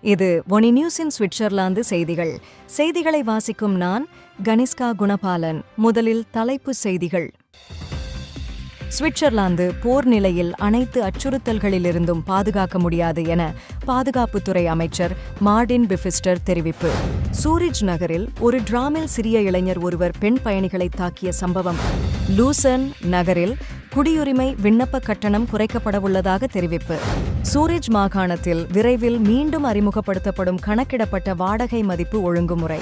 இது ஒனி நியூஸின் சுவிட்சர்லாந்து செய்திகள். செய்திகளை வாசிக்கும் நான் கனிஷ்கா குணபாலன். முதலில் தலைப்பு செய்திகள். சுவிட்சர்லாந்து போர் நிலையில் அனைத்து அச்சுறுத்தல்களிலிருந்தும் பாதுகாக்க முடியாது என பாதுகாப்புத்துறை அமைச்சர் மார்டின் பிஃபிஸ்டர் தெரிவிப்பு. சூரிஜ் நகரில் ஒரு டிராமில் சிறிய இளைஞர் ஒருவர் பெண் பயணிகளை தாக்கிய சம்பவம். லூசன் நகரில் குடியுரிமை விண்ணப்ப கட்டணம் குறைக்கப்படவுள்ளதாக தெரிவிப்பு. சூரஜ் மாகாணத்தில் விரைவில் மீண்டும் அறிமுகப்படுத்தப்படும் கணக்கிடப்பட்ட வாடகை மதிப்பு ஒழுங்குமுறை.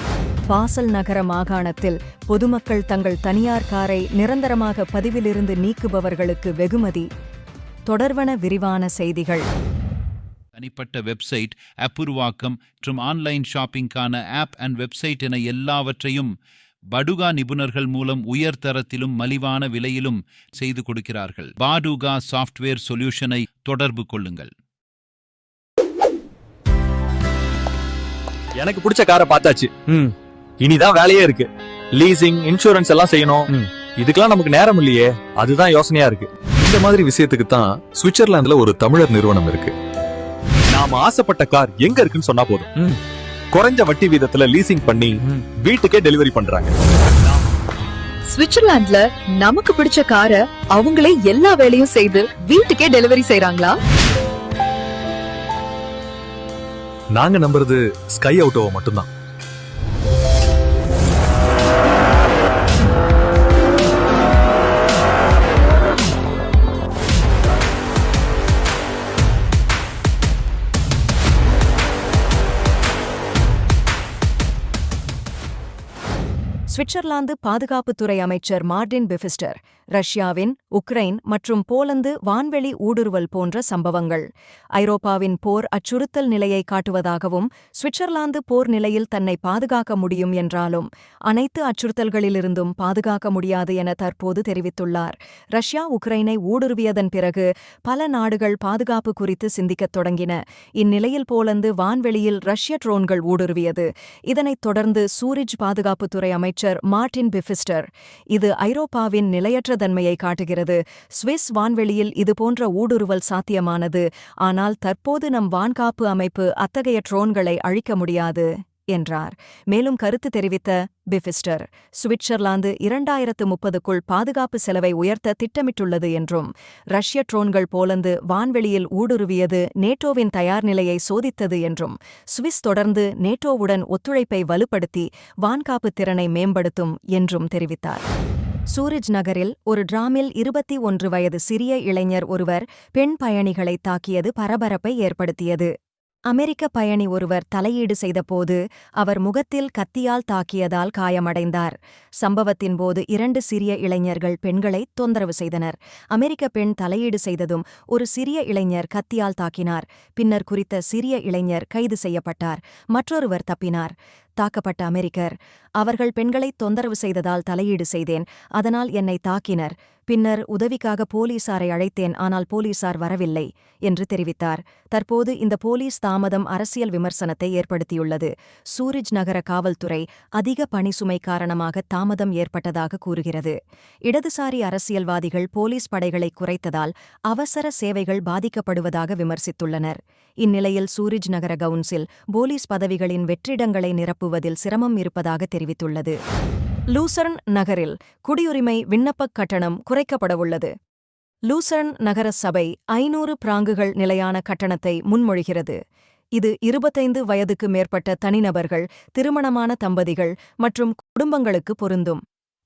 பாசல் நகர மாகாணத்தில் பொதுமக்கள் தங்கள் தனியார் காரை நிரந்தரமாக பதிவிலிருந்து நீக்குபவர்களுக்கு வெகுமதி. தொடர்வன விரிவான செய்திகள். தனிப்பட்ட வெப்சைட் அப்புருவாக்கம் மற்றும் ஆன்லைன் ஷாப்பிங்கான ஆப் அண்ட் வெப்சைட் என எல்லாவற்றையும் படுகா நிபுணர்கள் மூலம் உயர் தரத்திலும் மலிவான விலையிலும் செய்து கொடுக்கிறார்கள். பாடுகா சாஃப்ட்வேர் சொல்யூஷனை தொடர்பு கொள்ளுங்கள். எனக்கு பிடிச்ச காரை பார்த்தாச்சு. ம். இனிதான் வேலையே இருக்கு. லீசிங் இன்சூரன்ஸ் எல்லாம் செய்யணும். ம், இதுக்கெல்லாம் நமக்கு நேரம் இல்லையே. அதுதான் யோசனையா இருக்கு. இந்த மாதிரி விஷயத்துக்கு தான் சுவிட்சர்லாந்துல ஒரு தமிழர் நிறுவனம் இருக்கு. நாம ஆசைப்பட்ட கார் எங்க இருக்குன்னு சொன்னா போதும். ம். குறைஞ்ச வட்டி வீதத்துல லீசிங் பண்ணி. வீட்டுக்கே டெலிவரி பண்றாங்க. சுவிட்சர்லாந்துல நமக்கு பிடிச்ச காரை அவங்களே எல்லா வேலையும் செய்து வீட்டுக்கே டெலிவரி செய்றாங்களா? நாங்க நம்புறது ஸ்கை அவுட்டோவை மட்டும்தான். சுவிட்சர்லாந்து பாதுகாப்புத்துறை அமைச்சர் மார்டின் பிஃபிஸ்டர் ரஷ்யாவின் உக்ரைன் மற்றும் போலந்து வான்வெளி ஊடுருவல் போன்ற சம்பவங்கள். ஐரோப்பாவின் போர் அச்சுறுத்தல் நிலையை காட்டுவதாகவும் சுவிட்சர்லாந்து போர் நிலையில் தன்னை பாதுகாக்க முடியும் என்றாலும் அனைத்து அச்சுறுத்தல்களிலிருந்தும் பாதுகாக்க முடியாது என தற்போது தெரிவித்துள்ளார். ரஷ்யா உக்ரைனை ஊடுருவியதன் பிறகு பல நாடுகள் பாதுகாப்பு குறித்து சிந்திக்கத் தொடங்கின. இந்நிலையில் போலந்து வான்வெளியில் ரஷ்ய ட்ரோன்கள் ஊடுருவியது. இதனைத் தொடர்ந்து சூரிஜ் பாதுகாப்புத்துறை அமைச்சர் மார்டின் பிஃபிஸ்டர் இது ஐரோப்பாவின் நிலையற்ற தன்மையை காட்டுகிறது. சுவிஸ் வான்வெளியில் இதுபோன்ற ஊடுருவல் சாத்தியமானது. ஆனால் தற்போது நம் வான்காப்பு அமைப்பு அத்தகைய ட்ரோன்களை அழிக்க முடியாது என்றார். மேலும் கருத்து தெரிவித்த பிஃபிஸ்டர் சுவிட்சர்லாந்து இரண்டாயிரத்து முப்பதுக்குள் பாதுகாப்பு செலவை உயர்த்த திட்டமிட்டுள்ளது என்றும் ரஷ்ய ட்ரோன்கள் போலந்து வான்வெளியில் ஊடுருவியது நேட்டோவின் தயார் நிலையை சோதித்தது என்றும் சுவிஸ் தொடர்ந்து நேட்டோவுடன் ஒத்துழைப்பை வலுப்படுத்தி வான்காப்பு திறனை மேம்படுத்தும் என்றும் தெரிவித்தார். சூரஜ் நகரில் ஒரு டிராமில் இருபத்தி ஒன்று வயது சிறிய இளைஞர் ஒருவர் பெண் பயணிகளை தாக்கியது பரபரப்பை ஏற்படுத்தியது. அமெரிக்க பயணி ஒருவர் தலையீடு செய்தபோது அவர் முகத்தில் கத்தியால் தாக்கியதால் காயமடைந்தார். சம்பவத்தின் போது இரண்டு சிறிய இளைஞர்கள் பெண்களை தொந்தரவு செய்தனர். அமெரிக்க பெண் தலையீடு செய்ததும் ஒரு சிறிய இளைஞர் கத்தியால் தாக்கினார். பின்னர் குறித்த சிறிய இளைஞர் கைது செய்யப்பட்டார். மற்றொருவர் தப்பினார். தாக்கப்பட்ட அமெரிக்கர். அவர்கள் பெண்களை தொந்தரவு செய்ததால் தலையீடு செய்தேன். அதனால் என்னை தாக்கினர். பின்னர் உதவிக்காக போலீசாரை அழைத்தேன். ஆனால் போலீசார் வரவில்லை என்று தெரிவித்தார். தற்போது இந்த போலீஸ் தாமதம் அரசியல் விமர்சனத்தை ஏற்படுத்தியுள்ளது. சூரிஜ் நகர காவல்துறை அதிக பணிசுமை காரணமாக தாமதம் ஏற்பட்டதாக கூறுகிறது. இடதுசாரி அரசியல்வாதிகள் போலீஸ் படைகளை குறைத்ததால் அவசர சேவைகள் பாதிக்கப்படுவதாக விமர்சித்துள்ளனர். இந்நிலையில் சூரிஜ் நகர கவுன்சில் போலீஸ் பதவிகளின் வெற்றிடங்களை நிரப்பு வழங்குவதில் சிரமம் இருப்பதாக தெரிவித்துள்ளது. லூசர்ன் நகரில் குடியுரிமை விண்ணப்பக் கட்டணம் குறைக்கப்படவுள்ளது. லூசர்ன் நகர சபை ஐநூறு பிராங்குகள் நிலையான கட்டணத்தை முன்மொழிகிறது. இது இருபத்தைந்து வயதுக்கு மேற்பட்ட தனிநபர்கள் திருமணமான தம்பதிகள் மற்றும் குடும்பங்களுக்கு பொருந்தும்.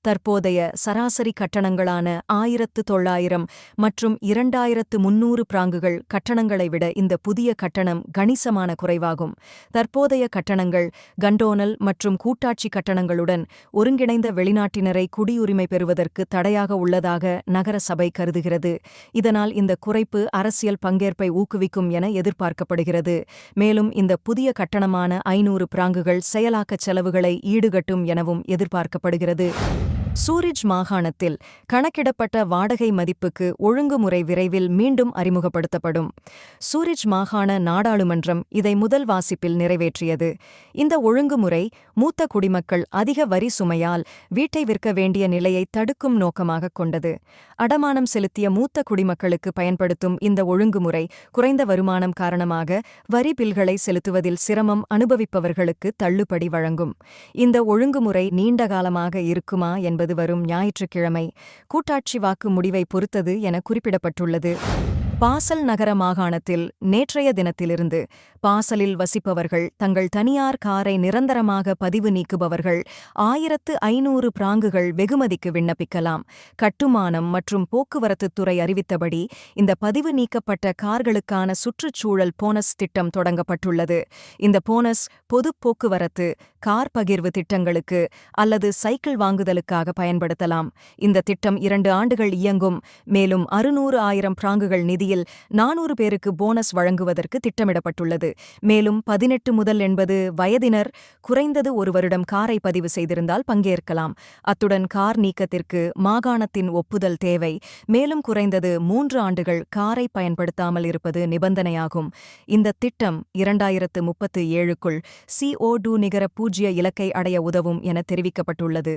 தற்போதைய சராசரி கட்டணங்களான ஆயிரத்து தொள்ளாயிரம் மற்றும் இரண்டாயிரத்து முன்னூறு பிராங்குகள் கட்டணங்களை விட இந்த புதிய கட்டணம் கணிசமான குறைவாகும். தற்போதைய கட்டணங்கள் கண்டோனல் மற்றும் கூட்டாட்சி கட்டணங்களுடன் ஒருங்கிணைந்த வெளிநாட்டினரை குடியுரிமை பெறுவதற்கு தடையாக உள்ளதாக நகர சபை கருதுகிறது. இதனால் இந்த குறைப்பு அரசியல் பங்கேற்பை ஊக்குவிக்கும் என எதிர்பார்க்கப்படுகிறது. மேலும் இந்த புதிய கட்டணமான ஐநூறு பிராங்குகள் செயலாக்கச் செலவுகளை ஈடுகட்டும் எனவும் எதிர்பார்க்கப்படுகிறது. சூரிஜ் மாகாணத்தில் கணக்கிடப்பட்ட வாடகை மதிப்புக்கு ஒழுங்குமுறை விரைவில் மீண்டும் அறிமுகப்படுத்தப்படும். சூரிஜ் மாகாண நாடாளுமன்றம் இதை முதல் வாசிப்பில் நிறைவேற்றியது. இந்த ஒழுங்குமுறை மூத்த குடிமக்கள் அதிக வரி சுமையால் வீட்டை விற்க வேண்டிய நிலையை தடுக்கும் நோக்கமாக கொண்டது. அடமானம் செலுத்திய மூத்த குடிமக்களுக்கு பயன்படுத்தும் இந்த ஒழுங்குமுறை குறைந்த வருமானம் காரணமாக வரி பில்களை செலுத்துவதில் சிரமம் அனுபவிப்பவர்களுக்கு தள்ளுபடி வழங்கும். இந்த ஒழுங்குமுறை நீண்ட காலமாக இருக்குமா என்பது வரும் ஞாயிற்றுக்கிழமை. கூட்டாட்சி வாக்கு முடிவை பொறுத்தது என குறிப்பிடப்பட்டுள்ளது. பாசல் நகர மாகாணத்தில் நேற்றைய தினத்திலிருந்து பாசலில் வசிப்பவர்கள் தங்கள் தனியார் காரை நிரந்தரமாக பதிவு நீக்குபவர்கள் ஆயிரத்து ஐநூறு பிராங்குகள் வெகுமதிக்கு விண்ணப்பிக்கலாம். கட்டுமானம் மற்றும் போக்குவரத்துத் துறை அறிவித்தபடி இந்த பதிவு நீக்கப்பட்ட கார்களுக்கான சுற்றுச்சூழல் போனஸ் திட்டம் தொடங்கப்பட்டுள்ளது. இந்த போனஸ் பொது போக்குவரத்து கார் பகிர்வு திட்டங்களுக்கு அல்லது சைக்கிள் வாங்குதலுக்காக பயன்படுத்தலாம். இந்த திட்டம் இரண்டு ஆண்டுகள் இயங்கும் மேலும் அறுநூறு ஆயிரம் பிராங்குகள் நிதி தேதியில் நானூறு பேருக்கு போனஸ் வழங்குவதற்கு திட்டமிடப்பட்டுள்ளது. மேலும் பதினெட்டு முதல் எண்பது வயதினர் குறைந்தது ஒரு வருடம் காரை பதிவு செய்திருந்தால் பங்கேற்கலாம். அத்துடன் கார் நீக்கத்திற்கு மாகாணத்தின் ஒப்புதல் தேவை. மேலும் குறைந்தது மூன்று ஆண்டுகள் காரை பயன்படுத்தாமல் இருப்பது நிபந்தனையாகும். இந்த திட்டம் இரண்டாயிரத்து முப்பத்து ஏழுக்குள் சிஓ டூ நிகர பூஜ்ய இலக்கை அடைய உதவும் என தெரிவிக்கப்பட்டுள்ளது.